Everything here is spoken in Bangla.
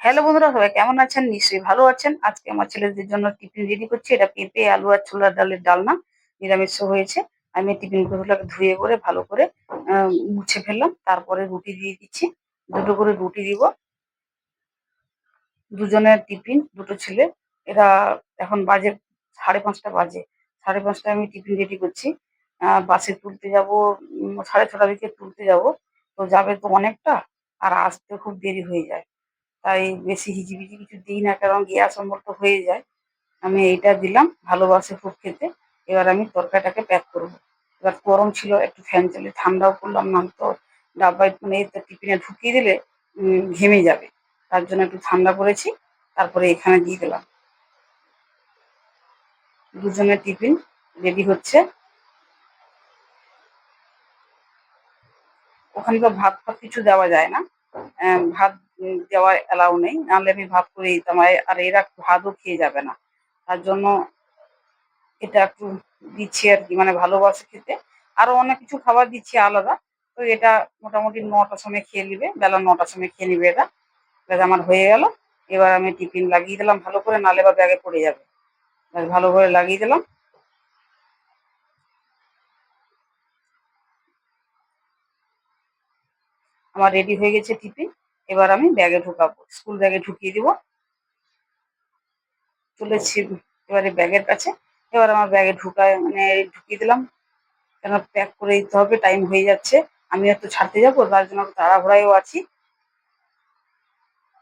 হ্যালো বন্ধুরা, সবাই কেমন আছেন? নিশ্চয়ই ভালো আছেন। আজকে আমার ছেলেদের জন্য টিফিন রেডি করছি, এটা পেঁপে, আলু আর ছোলার ডালের ডালনা নিরামিষ হয়েছে। আমি টিফিন গুলোকে ধুয়ে করে, ভালো করে মুছে ফেললাম। তারপরে রুটি দিয়ে দিচ্ছি। দুটো করে রুটি দিব। দুজনের টিফিন, দুটো ছেলে। এরা এখন বাজে সাড়ে পাঁচটা বাজে। সাড়ে পাঁচটায় আমি টিফিন রেডি করছি। বাসে তুলতে যাব সাড়ে ছটার দিকে তুলতে যাব। তো যাবে তো অনেকটা, আর আসতে খুব দেরি হয়ে যায়। তাই বেশি হিজিবিজি কিছু দিই না, কারণ গ্যাস অম্বল তো হয়ে যায়। আমি এইটা দিলাম, ভালোবাসে খুব খেতে। এবার আমি তরকারিটাকে প্যাক করব। এবার গরম ছিল, একটু ফ্যান চালিয়ে ঠান্ডাও করলাম, না তো ডাব্বায় মানে টিফিনে ঢুকিয়ে দিলে ঘেমে যাবে। তার জন্য একটু ঠান্ডা করেছি, তারপরে এখানে দিয়ে দিলাম। দুজনের টিফিন রেডি হচ্ছে। ওখানে তো ভাত ফাত কিছু দেওয়া যায় না। ভাত দেওয়া এলাও নেই। নাহলে আমি ভাব করে দিতাম আর- আর এরা ভাতও খেয়ে যাবে না। তার জন্য এটা একটু দিচ্ছি আর কি মানে ভালোবাসে খেতে। আরও অনেক কিছু খাবার দিচ্ছি আলাদা। তো এটা মোটামুটি নটার সময় খেয়ে নিবে, বেলা নটার সময় খেয়ে নিবে এটা। ব্যাস আমার হয়ে গেল। এবার আমি টিফিন লাগিয়ে দিলাম ভালো করে নালে বা ব্যাগে পড়ে যাবে। ব্যাস ভালো করে লাগিয়ে দিলাম। আমার রেডি হয়ে গেছে টিফিন। এবার আমি ব্যাগে ঢুকাবো স্কুল ব্যাগে ঢুকিয়ে দিব। তুলেছি এবারে ব্যাগের কাছে। এবার আমার ব্যাগে ঢুকায় মানে ঢুকিয়ে দিলাম। কেন প্যাক করে দিতে হবে টাইম হয়ে যাচ্ছে। আমি একটু ছাড়তে যাব, তার জন্য তাড়াহুড়ায়ও আছি।